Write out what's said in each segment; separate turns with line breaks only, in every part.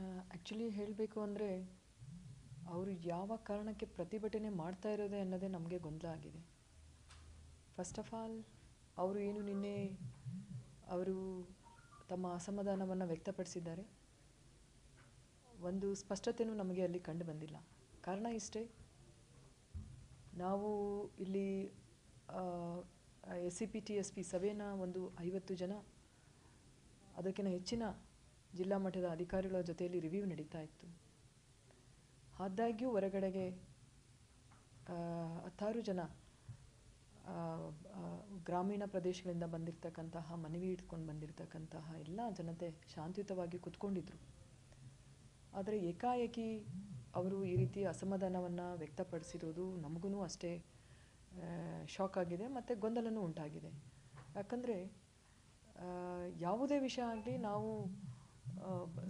Actually ಹೇಳಬೇಕು ಅಂದರೆ ಅವರು ಯಾವ ಕಾರಣಕ್ಕೆ ಪ್ರತಿಭಟನೆ ಮಾಡ್ತಾ ಇರೋದೆ ಅನ್ನೋದೇ ನಮಗೆ ಗೊಂದಲ ಆಗಿದೆ. ಫಸ್ಟ್ ಆಫ್ ಆಲ್ ಅವರು ಏನು ನಿನ್ನೆ ಅವರು ತಮ್ಮ ಅಸಮಾಧಾನವನ್ನು ವ್ಯಕ್ತಪಡಿಸಿದ್ದಾರೆ. ಒಂದು ಸ್ಪಷ್ಟತೆಯೂ ನಮಗೆ ಅಲ್ಲಿ ಕಂಡು ಬಂದಿಲ್ಲ. ಕಾರಣ ಇಷ್ಟೇ, ನಾವು ಇಲ್ಲಿ S C P T S P ಸಭೆನ ಒಂದು ಐವತ್ತು ಜನ, ಅದಕ್ಕಿಂತ ಹೆಚ್ಚಿನ ಜಿಲ್ಲಾ ಮಟ್ಟದ ಅಧಿಕಾರಿಗಳ ಜೊತೆಯಲ್ಲಿ ರಿವ್ಯೂ ನಡೀತಾ ಇತ್ತು. ಆದಾಗ್ಯೂ ಹೊರಗಡೆಗೆ ಹತ್ತಾರು ಜನ ಗ್ರಾಮೀಣ ಪ್ರದೇಶಗಳಿಂದ ಬಂದಿರತಕ್ಕಂತಹ, ಮನವಿ ಇಟ್ಕೊಂಡು ಬಂದಿರತಕ್ಕಂತಹ ಎಲ್ಲ ಜನತೆ ಶಾಂತಿಯುತವಾಗಿ ಕೂತ್ಕೊಂಡಿದ್ರು. ಆದರೆ ಏಕಾಏಕಿ ಅವರು ಈ ರೀತಿ ಅಸಮಾಧಾನವನ್ನು ವ್ಯಕ್ತಪಡಿಸಿರೋದು ನಮಗೂ ಅಷ್ಟೇ ಶಾಕ್ ಆಗಿದೆ ಮತ್ತು ಗೊಂದಲನೂ ಉಂಟಾಗಿದೆ. ಯಾಕಂದರೆ ಯಾವುದೇ ವಿಷಯ ಆಗಲಿ ನಾವು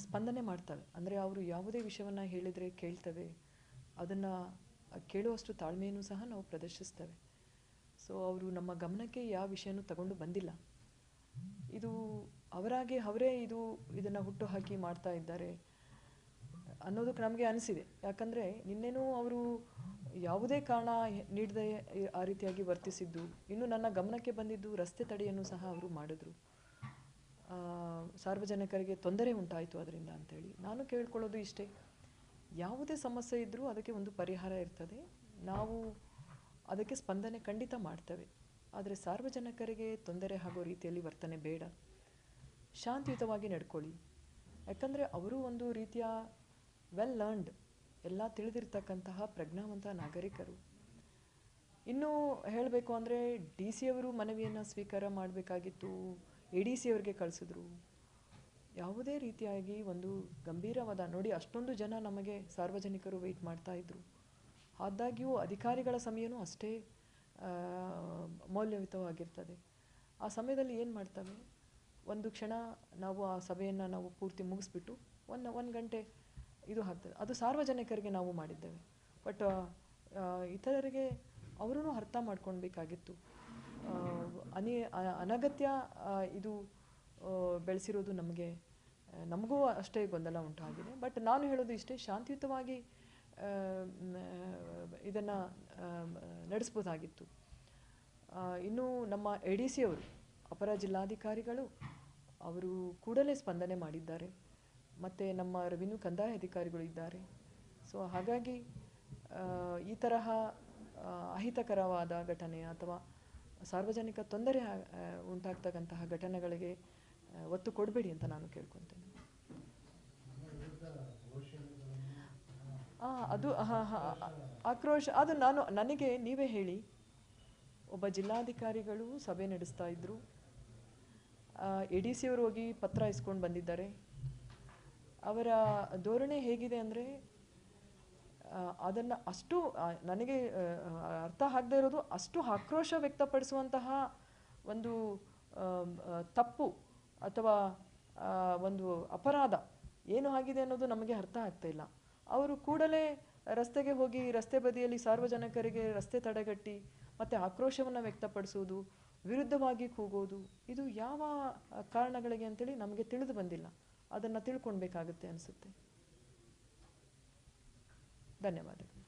ಸ್ಪಂದನೆ ಮಾಡ್ತವೆ. ಅಂದರೆ ಅವರು ಯಾವುದೇ ವಿಷಯವನ್ನು ಹೇಳಿದರೆ ಕೇಳ್ತವೆ. ಅದನ್ನು ಕೇಳುವಷ್ಟು ತಾಳ್ಮೆಯನ್ನು ಸಹ ನಾವು ಪ್ರದರ್ಶಿಸ್ತೇವೆ. ಸೊ ಅವರು ನಮ್ಮ ಗಮನಕ್ಕೆ ಯಾವ ವಿಷಯನೂ ತಗೊಂಡು ಬಂದಿಲ್ಲ. ಇದು ಅವರಾಗಿ ಅವರೇ ಇದು ಇದನ್ನು ಹುಟ್ಟು ಹಾಕಿ ಮಾಡ್ತಾ ಇದ್ದಾರೆ ಅನ್ನೋದಕ್ಕೆ ನಮಗೆ ಅನಿಸಿದೆ. ಯಾಕಂದರೆ ನಿನ್ನೆನೂ ಅವರು ಯಾವುದೇ ಕಾರಣ ನೀಡದೆ ಆ ರೀತಿಯಾಗಿ ವರ್ತಿಸಿದ್ದು, ಇನ್ನು ನನ್ನ ಗಮನಕ್ಕೆ ಬಂದಿದ್ದು ರಸ್ತೆ ತಡೆಯನ್ನು ಸಹ ಅವರು ಮಾಡಿದ್ರು. ಸಾರ್ವಜನಿಕರಿಗೆ ತೊಂದರೆ ಉಂಟಾಯಿತು ಅದರಿಂದ ಅಂತೇಳಿ. ನಾನು ಕೇಳ್ಕೊಳ್ಳೋದು ಇಷ್ಟೇ. ಯಾವುದೇ ಸಮಸ್ಯೆ ಇದ್ದರೂ ಅದಕ್ಕೆ ಒಂದು ಪರಿಹಾರ ಇರ್ತದೆ. ನಾವು ಅದಕ್ಕೆ ಸ್ಪಂದನೆ ಖಂಡಿತ ಮಾಡ್ತೇವೆ. ಆದರೆ ಸಾರ್ವಜನಿಕರಿಗೆ ತೊಂದರೆ ಆಗೋ ರೀತಿಯಲ್ಲಿ ವರ್ತನೆ ಬೇಡ. ಶಾಂತಿಯುತವಾಗಿ ನಡ್ಕೊಳ್ಳಿ. ಯಾಕಂದರೆ ಅವರು ಒಂದು ರೀತಿಯ ವೆಲ್ ಲರ್ನ್ಡ್ ಎಲ್ಲ ತಿಳಿದಿರ್ತಕ್ಕಂತಹ ಪ್ರಜ್ಞಾವಂತ ನಾಗರಿಕರು. ಇನ್ನೂ ಹೇಳಬೇಕು ಅಂದರೆ ಡಿ ಸಿಯವರು ಮನವಿಯನ್ನು ಸ್ವೀಕಾರ ಮಾಡಬೇಕಾಗಿತ್ತು. ಎ ಡಿ ಸಿ ಅವ್ರಿಗೆ ಕಳಿಸಿದ್ರು. ಯಾವುದೇ ರೀತಿಯಾಗಿ ಒಂದು ಗಂಭೀರವಾದ, ನೋಡಿ ಅಷ್ಟೊಂದು ಜನ ನಮಗೆ ಸಾರ್ವಜನಿಕರು ವೆಯ್ಟ್ ಮಾಡ್ತಾ ಇದ್ರು. ಆದಾಗ್ಯೂ ಅಧಿಕಾರಿಗಳ ಸಮಯನೂ ಅಷ್ಟೇ ಮೌಲ್ಯಯುತವಾಗಿರ್ತದೆ. ಆ ಸಮಯದಲ್ಲಿ ಏನು ಮಾಡ್ತವೆ? ಒಂದು ಕ್ಷಣ ನಾವು ಆ ಸಭೆಯನ್ನು ನಾವು ಪೂರ್ತಿ ಮುಗಿಸ್ಬಿಟ್ಟು ಒಂದು ಒಂದು ಗಂಟೆ ಇದು ಆಗ್ತದೆ. ಅದು ಸಾರ್ವಜನಿಕರಿಗೆ ನಾವು ಮಾಡಿದ್ದೇವೆ. ಬಟ್ ಇತರರಿಗೆ ಅವರೂ ಅರ್ಥ ಮಾಡ್ಕೊಳ್ಬೇಕಾಗಿತ್ತು. ಅನಿ ಅನಗತ್ಯ ಇದು ಬೆಳೆಸಿರೋದು ನಮಗೆ ನಮಗೂ ಅಷ್ಟೇ ಗೊಂದಲ ಉಂಟಾಗಿದೆ. ಬಟ್ ನಾನು ಹೇಳೋದು ಇಷ್ಟೇ, ಶಾಂತಿಯುತವಾಗಿ ಇದನ್ನು ನಡೆಸ್ಬೋದಾಗಿತ್ತು. ಇನ್ನು ನಮ್ಮ ಎ ಡಿ ಸಿ ಅವರು, ಅಪರ ಜಿಲ್ಲಾಧಿಕಾರಿಗಳು, ಅವರು ಕೂಡಲೇ ಸ್ಪಂದನೆ ಮಾಡಿದ್ದಾರೆ. ಮತ್ತು ನಮ್ಮ ರೆವಿನ್ಯೂ ಕಂದಾಯ ಅಧಿಕಾರಿಗಳು ಇದ್ದಾರೆ. ಸೊ ಹಾಗಾಗಿ ಈ ತರಹ ಅಹಿತಕರವಾದ ಘಟನೆ ಅಥವಾ ಸಾರ್ವಜನಿಕ ತೊಂದರೆ ಉಂಟಾಗ್ತಕ್ಕಂತಹ ಘಟನೆಗಳಿಗೆ ಒತ್ತು ಕೊಡಬೇಡಿ ಅಂತ ನಾನು ಕೇಳ್ಕೊತೇನೆ. ಅದು ಆಕ್ರೋಶ, ಅದು ನಾನು, ನನಗೆ ನೀವೇ ಹೇಳಿ. ಒಬ್ಬ ಜಿಲ್ಲಾಧಿಕಾರಿಗಳು ಸಭೆ ನಡೆಸ್ತಾ ಇದ್ದರು ಎ ಡಿ ಸಿ ಅವರು ಹೋಗಿ ಪತ್ರ ಇಸ್ಕೊಂಡು ಬಂದಿದ್ದಾರೆ. ಅವರ ಧೋರಣೆ ಹೇಗಿದೆ ಅಂದರೆ ಅದನ್ನು ಅಷ್ಟು ನನಗೆ ಅರ್ಥ ಆಗದೆ ಇರೋದು ಅಷ್ಟು ಆಕ್ರೋಶ ವ್ಯಕ್ತಪಡಿಸುವಂತಹ ಒಂದು ತಪ್ಪು ಅಥವಾ ಒಂದು ಅಪರಾಧ ಏನು ಆಗಿದೆ ಅನ್ನೋದು ನಮಗೆ ಅರ್ಥ ಆಗ್ತಾ ಇಲ್ಲ. ಅವರು ಕೂಡಲೇ ರಸ್ತೆಗೆ ಹೋಗಿ ರಸ್ತೆ ಬದಿಯಲ್ಲಿ ಸಾರ್ವಜನಿಕರಿಗೆ ರಸ್ತೆ ತಡೆಗಟ್ಟಿ, ಮತ್ತು ಆಕ್ರೋಶವನ್ನು ವ್ಯಕ್ತಪಡಿಸುವುದು, ವಿರುದ್ಧವಾಗಿ ಕೂಗೋದು, ಇದು ಯಾವ ಕಾರಣಗಳಿಗೆ ಅಂತೇಳಿ ನಮಗೆ ತಿಳಿದು ಬಂದಿಲ್ಲ. ಅದನ್ನು ತಿಳ್ಕೊಳ್ಬೇಕಾಗುತ್ತೆ ಅನಿಸುತ್ತೆ. धन्यवाद।